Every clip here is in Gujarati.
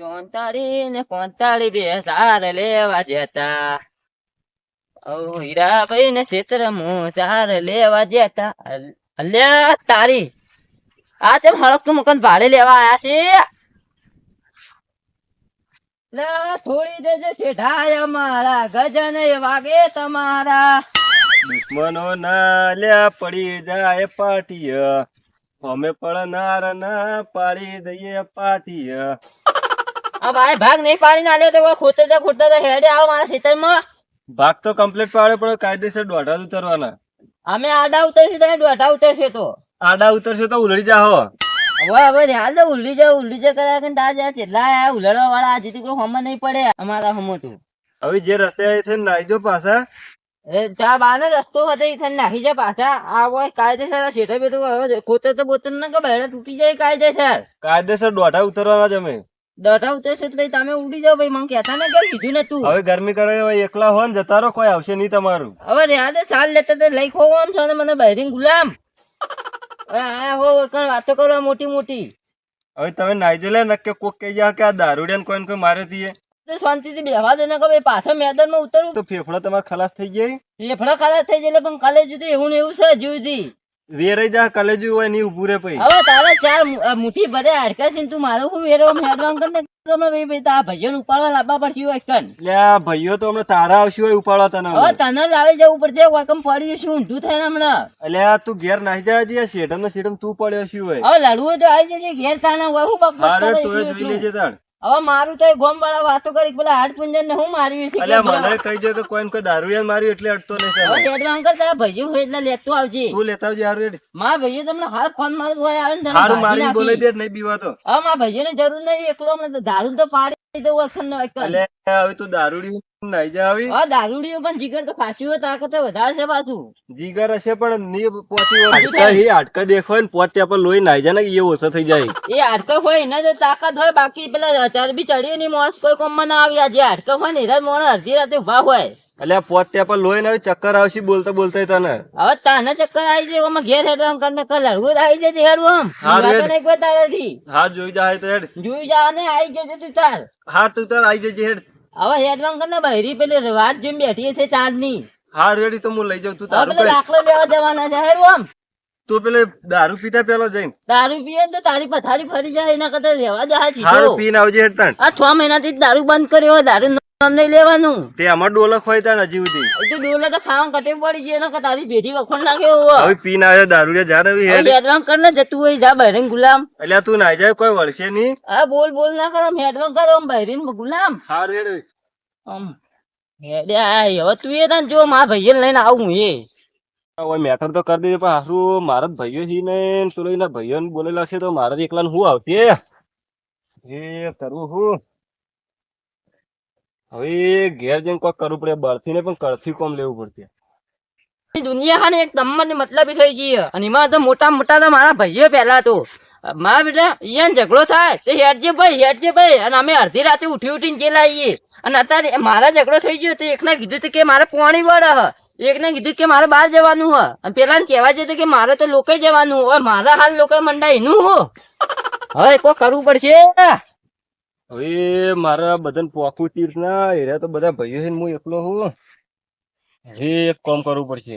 ચોંતાળી કોંતાળી બે સાર લેવા જતા. ઓ હીરાભાઈ ને ચિત્ર હું સાર લેવા જતા. અલ્યા, તારી, આ તેમ હળક મકાન ભાડે લેવા આયા છે? થોડી દેજે શેઠાય મારા ગજન વાગે તમારા. દુશ્મનો ના લ્યા પડી જાય પાટીય. અમે પડનાર ના પાડી દઈએ પાટીય. આ ભાઈ ભાગ નહીં પાડી ના લે તો ખોતરતા ખોતરતા હેડે આવો મારા ખેતરમાં ભાગ તો કમ્પ્લીટ પાડે પણ કાયદેસર દોઢા ઉતરવાના. અમે આડા ઉતરશું તમે દોઢા ઉતરશે તો. આડા ઉતરશે તો ઉલડી જાહો. હવે હવે હાલ તો ઉલ્લી જા ઉલડી જા કર્યા કે તાર જ્યાં ચેટલા આ ઉલડવા વાળા આજે તો કોઈ હમ નહીં પડે અમારા હમો તો. હવે જે રસ્તે આવી છે નાઈ જો પાછા. એ ત્યાં બાને રસ્તો હતો થઈને નાખી જાય પાછા. આ હોય કાયદેસર આ શેઠે બેઠું હવે ખોતર તો બોતર ના કે બેડા તૂટી જાય કાયદેસર. કાયદેસર દોઢા ઉતરવાના જ અમે. દોઢા છે ભાઈ તમે ઉડી જાવ ભાઈ. મને કહેતા ને કે કીધું ને તું. હવે ગરમી કરે ભાઈ એકલા હો ને જતા રહો કોઈ આવશે નહીં તમારું. હવે યાદ છે ચાલ લેતા તો લઈ ખો આમ છો ને મને બહેરીન ગુલામ. આ હો કણ વાતો કરવા મોટી મોટી. હવે તમે નાઈજો લે નક્કે કોક કહી જાય કે આ દારૂડિયાને કોઈ ને કોઈ મારે છીએ શાંતિથી બેહવા દે ને કે ભાઈ પાછા મેદાનમાં ઉતરું. તો ફેફડા તમારા ખલાસ થઈ જાય ફેફડા ખલાસ થઈ જાય એટલે પણ કાલે જુદી એવું ને એવું છે જીવજી વેરાઈ જા કલેજુ હોયની ઉભું રે પઈ હવે તારે ચાર મુઠી ભરે છે તું મારો હું વેરો? હેડવાન કર ને ગમે ભાઈ ભાઈ તારા ભજન ઉપાડવા લાવવા પડશે હોય કન લે ભાઈઓ તો હમણાં તારા આવશે હોય ઉપાડવા તને હવે તને લાવી જવું પડશે વાકમ પડી શું ઊંધું થાય હમણાં. એટલે આ તું ઘેર નાહી જાય છે શેઠમ ને શેઠમ તું પડ્યો છે હોય. હવે લડવું તો આવી જજે ઘેર તાના હોય હું બક બક કરે તો જોઈ લેજે તાણ. હવે મારું તો ગોમ વાળા વાતો કરી પેલા હાડ પુંજન ને હું માર્યું છે એટલે મને કહી દે કે કોઈ કોઈ દારૂ માર્યું એટલે અડતો નહીં હવે સાહેબ. અંકલ તારા ભાઈઓ હોય એટલે લેતો આવજે તું લેતા આવજે હારું હેડ. મારા ભાઈઓ તમને હાલ ફોન મારું હોય આવે ને હારું મારી બોલે દે નહીં બીવા તો હવે મારા ને જરૂર નહીં એકલો મને તો દારૂ તો પાડી દઉં અખંડ ને હવે તો દારૂડી નાઈ જા આવી હા દારૂડીઓ પણ જીગર તો ખાસી તાકાત વધારે છે પાછું. જીગર હશે પણ ની પોતી હોય. હાડકા દેખો ને પોતે પર લોહી નાઈ જાય ને એ ઓછો થઈ જાય. એ હાડકા હોય એના જો તાકાત હોય બાકી પેલા ચરબી ચડી ની માણસ કોઈ કોમ ના આવી. આજે જે હોય ને એરા માણસ અડધી રાતે ઊભા હોય. એટલે પોત ત્યાં પર લોહી ને ચક્કર આવશે બોલતા બોલતા તને. હવે તને ચક્કર આવી જાય એમાં ઘેર હેડવા કરીને કલ હળવું આવી જાય હેડવું આમ હા, કોઈ તારાથી. જોઈ જાય તો હેડ. જોઈ જા ને આવી જજે તું તાર. હા તું તાર આવી જજે હેડ. હવે હેડવા કરીને બહેરી પેલી વાટ જોઈને બેઠી છે ચારની હા રેડી તો હું લઈ જાઉં. તું તારું દાખલો લેવા જવાના છે હેડું આમ. તું પેલે દારૂ પીતા પેલો જઈને. દારૂ પીએ તો તારી પથારી ફરી જાય એના કરતા રહેવા જાય હારું પીને આવજે હેડતાણ. આ છ મહિનાથી જ દારૂ બંધ કર્યો દારૂ લેવાનું. તે અમાર ડોલક હોય તાણ હજી સુધી તો ડોલે તો ખાવાનું કટે પડી છે એના તારી ભેટી વખોડ નાખ્યો હોવો. હવે પીને આવ્યો દારૂ જા રવિ હેડ. હવે કર ને જતું હોય જા બહેરીન ગુલામ. એટલે તું નાઈ જાય કોઈ વળશે નહીં. હા બોલ બોલ ના કરો હેડવાન કરો આમ બહેરીન ગુલામ. હારું હેડ આમ હેડે આય હવે તું એ તને જો મારા ભાઈએ લઈને આવું એ. મેટર તો કરી દે પણ હારું મારા ભાઈઓ છે ને એના ભાઈઓ બોલેલા છે તો મારા એકલા હું આવશે? એ કરવું હું. હવે ઘેર જઈને કોઈ કરવું પડે બરથી ને પણ કરથી કોમ લેવું પડશે. દુનિયા હા ને એક ની મતલબ થઈ ગઈ અને એમાં તો મોટા મોટા તો મારા ભાઈઓ પહેલા તો. મારા બેટા અહીંયા ઝઘડો થાય, તે હેડજે ભાઈ હેડજે ભાઈ. અને અમે અડધી રાતે ઉઠી ઉઠીને જેલા આવીએ અને અત્યારે મારા ઝઘડો થઈ ગયો તો એકને કીધું કે મારે પોણી વળે હ. એકને કીધું કે મારે બહાર જવાનું હ. અને પેલા કહેવા જતો કે મારે તો લોકે જવાનું. હોય મારા હાલ લોકો મંડાય એનું હો? હવે કોઈ કરવું પડશે? હવે મારા બધાને પોકું તીર્થ ના એરા તો બધા ભાઈઓ છે હું એકલો હું. હવે એક કામ કરવું પડશે.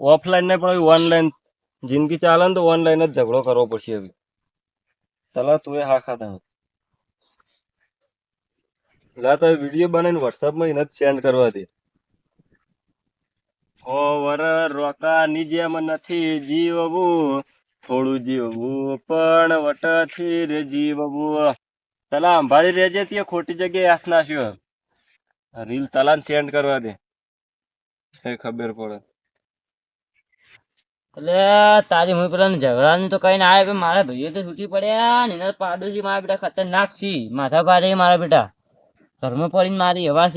ઓફલાઈન ને પણ ઓનલાઈન જિંદગી ચાલે ને તો ઓનલાઈન જ ઝઘડો કરવો પડશે હવે. તલા તું હા ખાતા લા, તો વીડિયો બનાવીને વોટ્સઅપમાં એને જ સેન્ડ કરવા દે. ઓ વર રોકાની જેમ નથી જીવવું, થોડું જીવવું, પણ વટથી જીવવું. તલા સંભાળી રહેજે ત્યાં ખોટી જગ્યાએ હાથ નાખ્યો. રીલ તલાને સેન્ડ કરવા દે. ખબર પડે. એટલે તારી હું પેલા ઝઘડાનું તો કઈ ના આવે મારા ભાઈઓ તો છૂટી પડ્યા ને એના પાડોશી મારા બેટા ખતરનાક છી. માથા પાડે મારા બેટા. ઘરમાં પડીને મારી હવા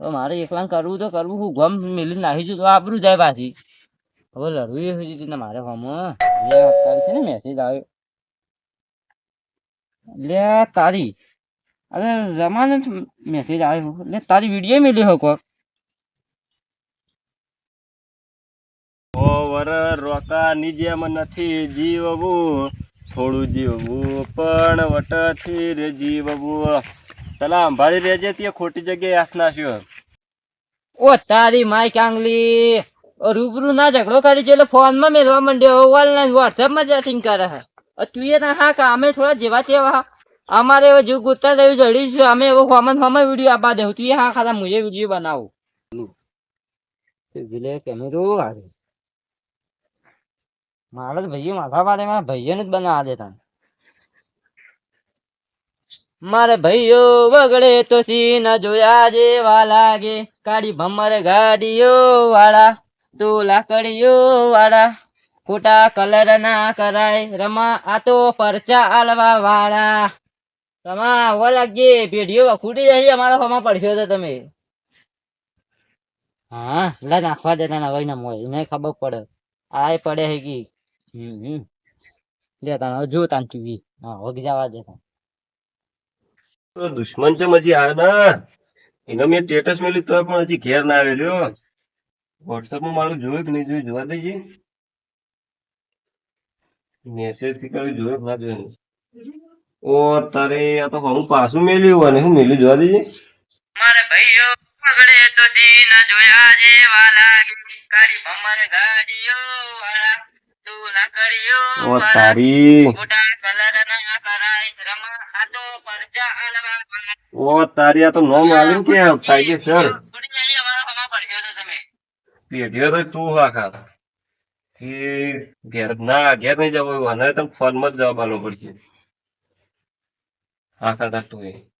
તો મારે એકલા કરવું તો કરવું હું ગમ મેલી નાખી તો આબરું જાય પાછી. હવે લડવું એ સુધી મારે હમ. છે ને મેસેજ આવ્યો. લે તારી. અરે રમાને મેસેજ આવ્યો. લે તારી વીડિયો મેલ્યો હકો. ઓવર વર રોકા ની જેમ નથી જીવવું થોડું જીવવું પણ વટથી રે જીવવું. તલા સંભાળી રેજે તે ખોટી જગ્યાએ હાથ નાખ્યો ઓ તારી માય કાંગલી રૂબરૂ ના ઝઘડો કરી છે એટલે ફોનમાં મેળવા માંડ્યો. ઓનલાઈન વોટ્સએપમાં ચેટિંગ કરે છે. અ તું એ ના હા કા અમે થોડા જેવા તેવા અમારે હવે જીવ ગુસ્સા જેવી જડી છે અમે એવો ફોમન ફોમ વીડિયો આપવા દેવું તું એ હા ખાતા મુજે વીડિયો બનાવું વિલે કેમેરો આવે મારે તો ભાઈઓ માથા પાડે મારા ભાઈઓને જ બનાવવા દેતા મારે ભાઈઓ વગડે તો સીન જોયા જેવા લાગે કાળી ભમર ગાડીઓ વાળા તો લાકડીઓ વાળા ખોટા કલર ના કરાય. રમા, આ તો પરચા આલવા વાળા. રમા આવવા લાગજે. પેઢીઓ ખૂટી જાય અમારા ફોમાં પડશો તો તમે. હા, લા નાખવા દેતા ના ના મોય એને ખબર પડે. આય પડે હે કી. હમ લે તાણ જો તાન ચૂવી હા વગી જવા દેતા દુશ્મન છે મજી આ ના. એનો મેં સ્ટેટસ મેલ્યું તો પણ હજી ઘેર ના આવેલો. વોટ્સઅપમાં મારું જોયું કે નહીં જોયું? જોવા દેજે. મેસેજ શીખવાડી જોયું ના જોયું ઓ તારે આ તો હું પાછું મેલ્યું અને હું મેલ્યું જોવા દેજે. મારે ભાઈઓ પગડે તો સીન જોયા જેવા લાગે. કાળી ભમર ગાડીઓ વાળા તું લાકડીઓ ઓ તારી. ખોટા કલર ના કરાય રમા આ તો પરચા આલવા ઓ તારી આ તો નોમ આલ્યું કે કાયદેસર ખૂટી જશે અમારા ફોમાં પડશો તો તમે. પેઢીઓ તો તું આખા. કે ઘેર ના, ઘેર નહીં જવું એવું. અને તમે ફોનમાં જ જવાબ આપવો પડશે. આખા તાર તું એ.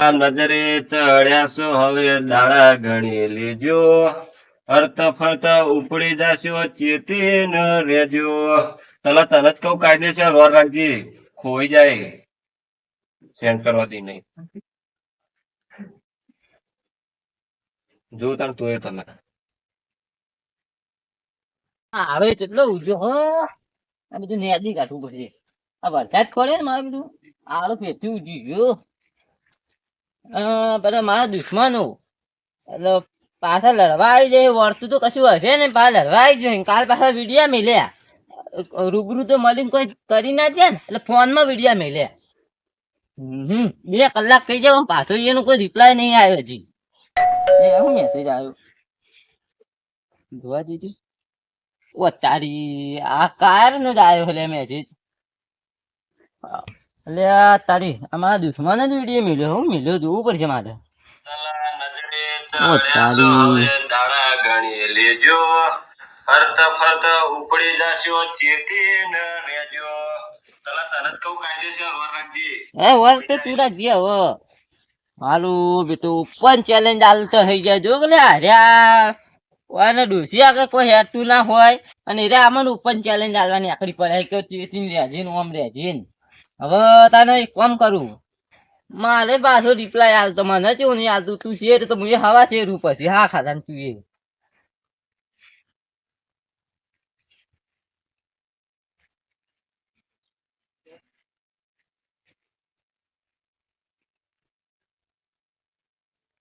આ નજરે ચડ્યા છો હવે દાડા ગણી લેજો. અર્થ ફરતા ઉપડી જાશો ચેતી ન રેજો તલા, તને જ કહું, કાયદેસર રોર રાખજે. ખોઈ જાય. સેન્ડ કરવાથી નહીં. જો તાર તું એ તને આવે કેટલો ઉજો હો. આ બધું નેદી કાઢવું પડશે. આ વરસાદ પડે ને મારું બધું. આળો ફેરતી ઉજી ગયો. બધા મારા દુશ્મનો. એટલે પાછા લડવા આવી જાય, વળતું તો કશું હશે ને પાછા લડવા આવી જાય. કાલ પાછા વિડીયા મેલ્યા. રૂબરૂ તો મળીને કોઈ કરી ના છે ને. એટલે ફોનમાં વિડીયા મેલ્યા. હમ બે કલાક થઈ જાય પાછો એનો કોઈ રિપ્લાય નહીં આવ્યો હજી. એ શું મેસેજ આવ્યો? જોવા દીધી ઓ તારી આ કાર નો જ આવ્યો એટલે મેસેજ એટલે આ તારી અમારા દુશ્મન જ વીડિયો મળ્યો હું મળ્યો જોવું પડશે મારે. ઓ તારી. ગણી લેજો ફરતા ફરતા ઉપડી જાશો ચેતી ન રેજો તલા તને જ કાયદેસર રોર રાખજે હે વર તો તું રાખજે હવે. મારું બેટું ઓપન ચેલેન્જ આલતો થઈ જાય જો કે હર્યા અને ડોસી આગળ કોઈ હેરતું ના હોય, અને રે આમાં ઓપન ચેલેન્જ આલવાની આખરી પડે. કે ચેતીને ઓમ રહેજે હવે તને એક કામ કરું. મારે પાછો રિપ્લાય હાલતો, મને ચેવું નહીં હાલતું? તું શેર તો મુએ હવા શેરું પછી, હા ખાધા તું એ.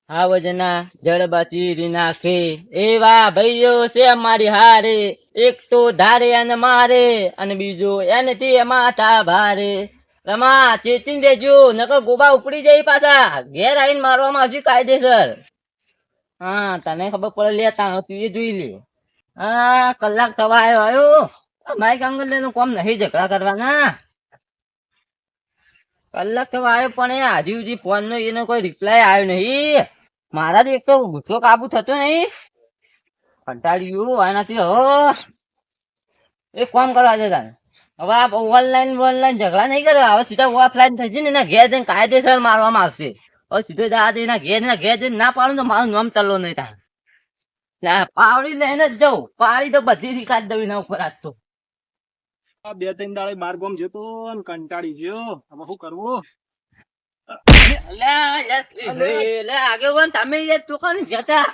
આ વજના જડબાતી નાખે. એવા ભાઈઓ છે અમારી હારે. એક તો ધારે અને મારે અને બીજો એને તે માથા ભારે. રમા ચેતીને દેજો, નકર ગોબા ઉપડી જાય પાછા. ઘેર આવીને મારવામાં આવશે કાયદેસર. હા, તને ખબર પડે લે તાનો તું એ જોઈ લે. હા, કલાક થવા આવ્યો આવ્યો. માઇક અંગલનું કોમ નહીં ઝઘડા કરવાના. કલાક થવા આવ્યો પણ એ હજી સુધી ફોન નો એનો કોઈ રિપ્લાય આવ્યો નહીં. મારા એક તો ગુસ્સો કાબુ થતો નહીં. કંટાળ્યું આનાથી હો. એક કામ કરવા દે તાને હવે આ ઓનલાઈન ઓનલાઈન ઝઘડા નહીં કરે. હવે સીધા ઓફલાઈન થઈ જઈને એના ઘેર જઈને કાયદેસર મારવામાં આવશે. હવે સીધો જા એના ઘેર એના ઘેર જઈને ના પાડું તો મારું નામ ચલો નહીં તાણ ના, પાવડી લઈને જ જાઉં. પાડી તો બધી રીકાજ દઉં એના ઉપર આજ તો. બે ત્રણ દાડે બાર ગોમ જતો ને કંટાળી ગયો. હવે શું કરવું? આગેવાન તમે યાર જતા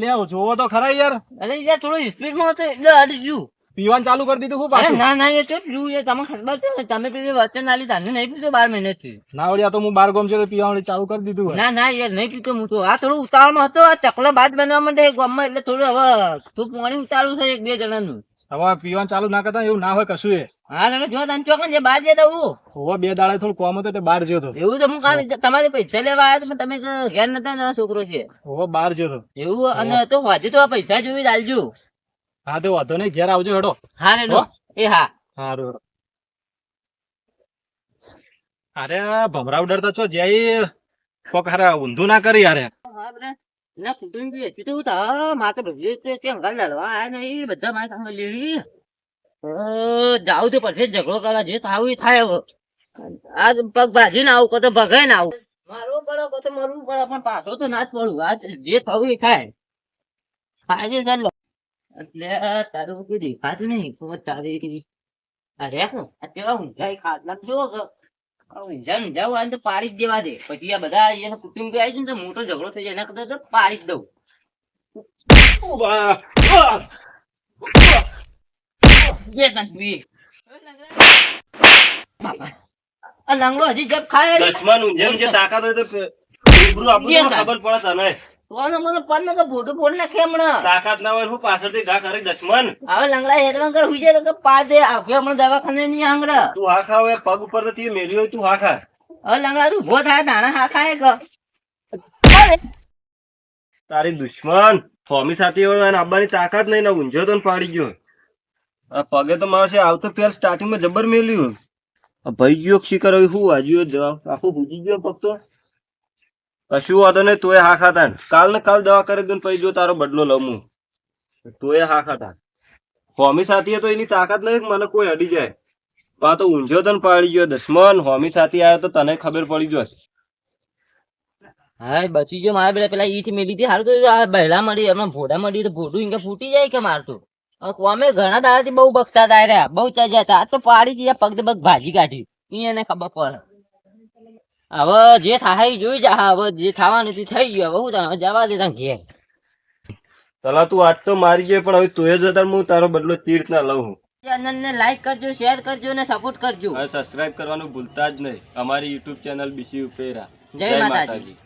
લે જોવો તો ખરા યાર. અરે યાર થોડું સ્પીડમાં હતો એટલે અડી ગયું પીવાનું ચાલુ કરી દીધું હું પાછું. ના ના એ તો પીવું ખબર છે તમે પેલી વચન આલી તાને નહીં પીતો બાર મહિનેથી. ના વળી તો હું બાર ગોમ છે તો પીવાનું ચાલુ કરી દીધું ના ના યાર નહીં પીતો હું તો. આ થોડું ઉતાવળમાં હતો આ ચકલા બાદ બનવા માટે ગામમાં એટલે થોડું હવે તું પાણી ઉતારું છે એક બે જણાનું. હવે પીવાનું ચાલુ ના કરતા એવું ના હોય કશું એ હા તમે જો તને ચોકન જે બહાર જતા હું. હવે બે દાડે થોડું કોમ હતો એટલે બહાર હતો એવું તો હું કાલે તમારી પૈસા લેવા આવ્યો તો તમે ઘેર નતા ને છોકરો છે. હવે બહાર ગયો હતો એવું અને તો વાજે તો પૈસા જોઈ ચાલજો હા તો વાંધો નહીં ઘેર આવજો હેડો. હા રે લો. એ હા. હારું હેડો અરે ભમરાવ ડરતા છો જય કોક હારે ઊંધું ના કરી અરે હા ના કુટુંબ આવું કો તો ભગાઈ ના આવું મારવું પડે કો તો મરવું પડે પણ પાછો તો ના જ પડું આ જે થવું એ થાય આજે ચાલો એટલે તારું કોઈ દેખાતું નહીં તારી અરે આ કેવા ઊંઝાઈ ખાટલા જો ઊંઝા ઊંઝા હોય તો પાડી જ દેવા દે. પછી આ બધા એના કુટુંબ આવી છે ને મોટો ઝઘડો થઈ જાય. એના કરતા તો પાડી જ દઉં. બે આ લંગડો હજી જબ ખાય. દસમાન જે તાકાત હોય તો. ખબર પડે તને. તો મને પન્ન તો ફોટો ફોડ નાખે હમણાં. તાકાત ના હોય હું પાછળથી ઘા કરે દસમન હવે લંગડા હેરવાન કર હુઈ જાય કે પા દે. હમણાં દવાખાને નહીં આંગળે. તું હા ખાવ એ પગ ઉપર તો તે તું હા ખા. હવે લંગડા તું ઊભો થાય નાના હા ખાય કે. તારી દુશ્મન ફોમી સાથે હોય અને આબાની તાકાત નહીં ને ઊંઝો તો પાડી ગયો આ પગે તો મારે આવતો પેલ સ્ટાર્ટિંગમાં જબર મેલ્યું ભાઈ ગયો શિકાર હવે હું વાજ્યો જવાબ. આખું હુજી ગયો પગ તો કશું વાંધો નહીં તોય હા ખાતા કાલ ને કાલ દવા કરી દઉં પછી જો તારો બદલો લઉં હું. તોય હા ખાતા. હોમી સાથી તો એની તાકાત નહીં મને કોઈ અડી જાય. પા તો ઊંઝો તને પાડી ગયો, દસમન હોમી સાથી આવ્યો તો તને ખબર પડી જશે હા બચી ગયો મારા પેલા પેલા ઈચ મેલી હતી, હારું તો બહેલા મળી હમણાં ભોડા મળી તો ભોડું ઇંકે ફૂટી જાય કે મારતું અમે ઘણા દાડાથી બહુ બગતા હતા બહુ ચજ્યા હતા તો પાડી દીધા, પગ પગ ભાજી કાઢી. એને ખબર પડે. હવે જે થાય જોઈ જા હવે જે થવાનું તે થઈ ગયું હવે હું જવા દે તને ઘેર. તલા તું આજ તો મારી ગયો પણ હવે તોય જતા હું તારો બદલો તીર્થ ના લઉં હું. ચેનલને લાઈક કરજો શેર કરજો અને સપોર્ટ કરજો. સબસ્ક્રાઇબ કરવાનું ભૂલતા જ નહીં. અમારી યુટ્યુબ ચેનલ બીસી ઉપેરા. જય માતાજી.